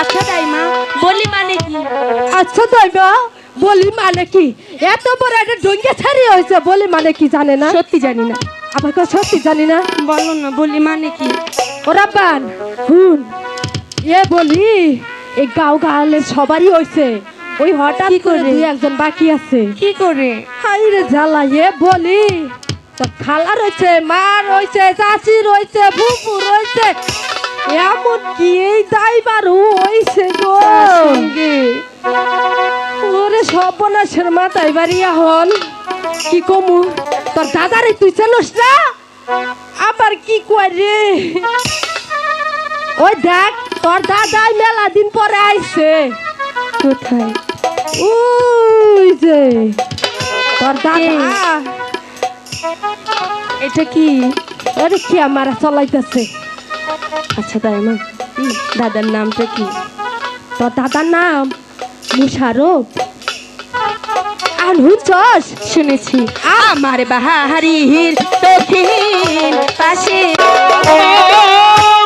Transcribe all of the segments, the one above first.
আচ্ছা দাইমা বলি মানে কি? আচ্ছা তাইবা বলি মানে কি? এত বড় একটা ডঙ্গে ছাড়ি হয়েছে বলি মানে কি জানে না? সত্যি জানি না। আমাকে সত্যি জানি না? বলো না বলি মানে কি? ওরা পান হুন এ বলি এই গাঁও গাঁলের সবারই হয়েছে ওই হঠাৎ করে? দুই একজন বাকি আছে। কি করে? হাই রে জ্বালা এ বলি খালা রয়েছে মা রয়েছে চাচি রয়েছে ফুফু রয়েছে এমন কি এই দাইবারও হয়েছে গো? ওরে সর্বনাশের মাথায় বাড়ি এখন কি কমু? তোর দাদারে তুই চালস না? আবার কি কয় রে? ওই দেখ তোর দাদাই মেলা দিন পরে আইছে। কোথায়? ওই যে তোর দাদা। এটা কি? আরে কি আমার চলাইতেছে? আচ্ছা দাইমা দাদার নামটা কি? তো দাদার নাম মুশারফ। আনহুন চস শুনেছি। আমার বাহারির দক্ষিণ পাশে।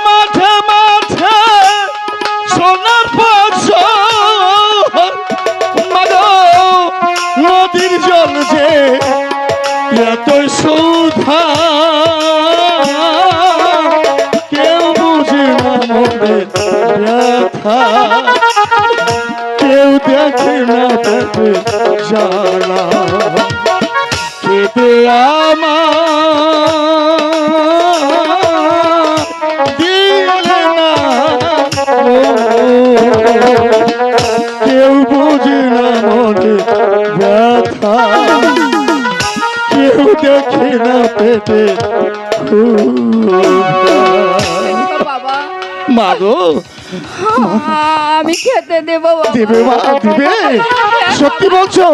মাঠে মাঠে সোনার নদীর জল যে সুধা ব্যথা কেউ দেখে না দেখে জানা। কেঁদে আমার দিলে না কেউ বুঝে না মনে ব্যথা। কেউ দেখে না পেটে বাবা মাগো আমি খেতে দেব দিবে মা দিবে। সত্যি বলছো?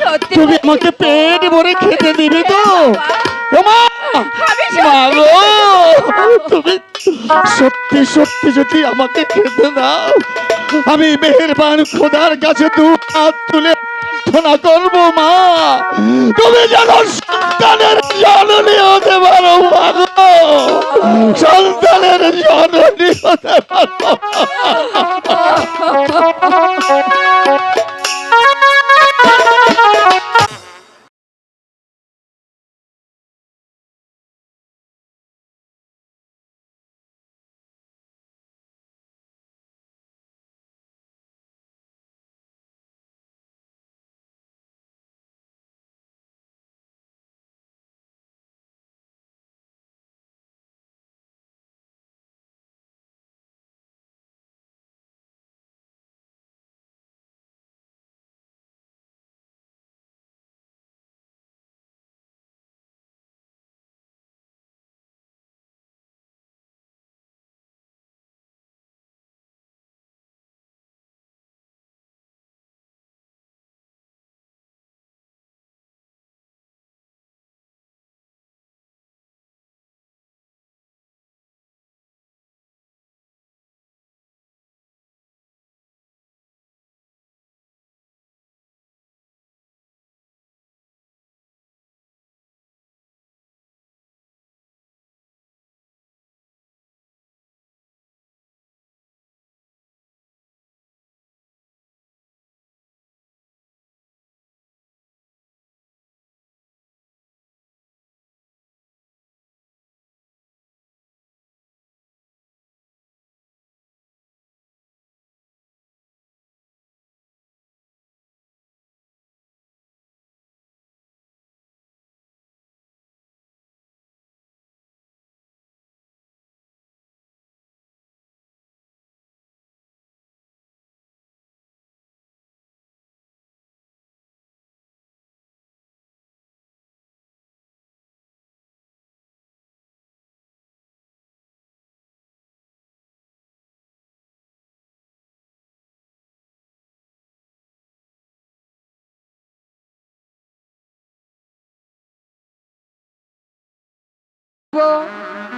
সত্যি তুমি আমাকে পেট ভরে খেতে দিবে তো? মা! তুমি সত্যি সত্যি যদি আমাকে খেতে দাও আমি মেহেরবান খোদার কাছে দু হাত তুলে প্রার্থনা করব মা। তুমি যেন সন্তানের জননী হতে পারো মাগো Oh, no, no, no, no.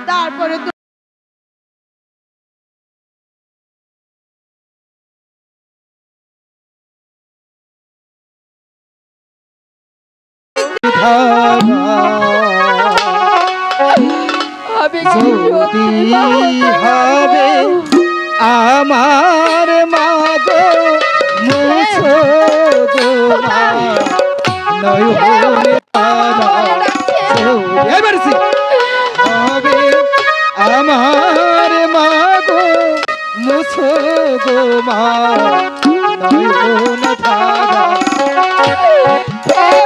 তারপরে হবে আমার মাগো মুছো তোমার তারা গো মা নয়ন তারা মায়ের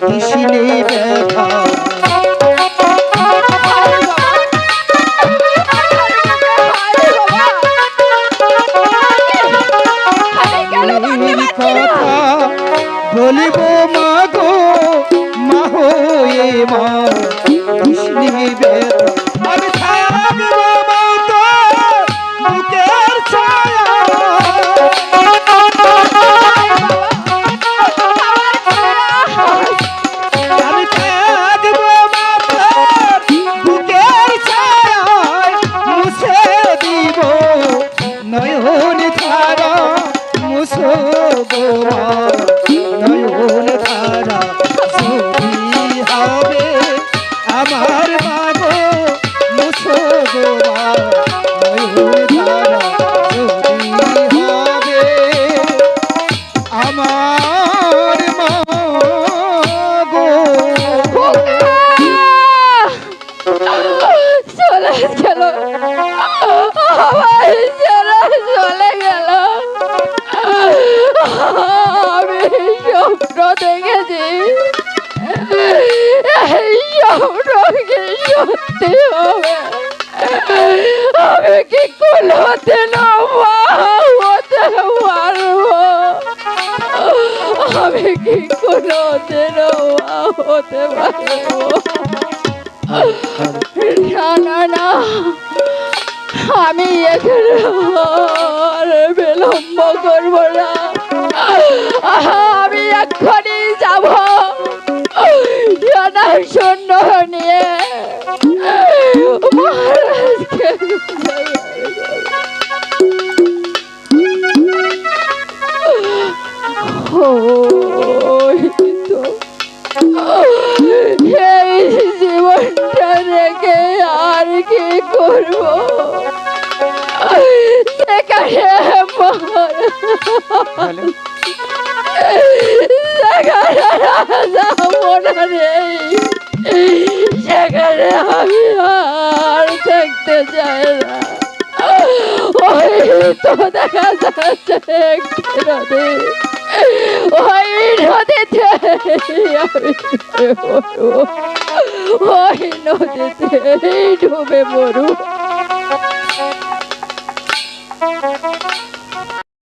কৃষ্ণে ব্যথা। সত্যি হবে আমি কি কোনোতে না মা হতে পারব? আমি কি কোনোতে না হতে পারব? না না না আমি এখানে বিলম্ব করব না। আমি এক্ষুনি যাব। জানা শূন্য নিয়ে। মহারাজকে এই জীবনটা রেখে আর কি করব? সেখানে মহারাজ সেখানে রাজা নেই সেখানে আমি আর থাকতে চাই না। ওই তো দেখা যাচ্ছে একটি নদী। ওই নদীতে। ওই নদীতে ডুবে মরু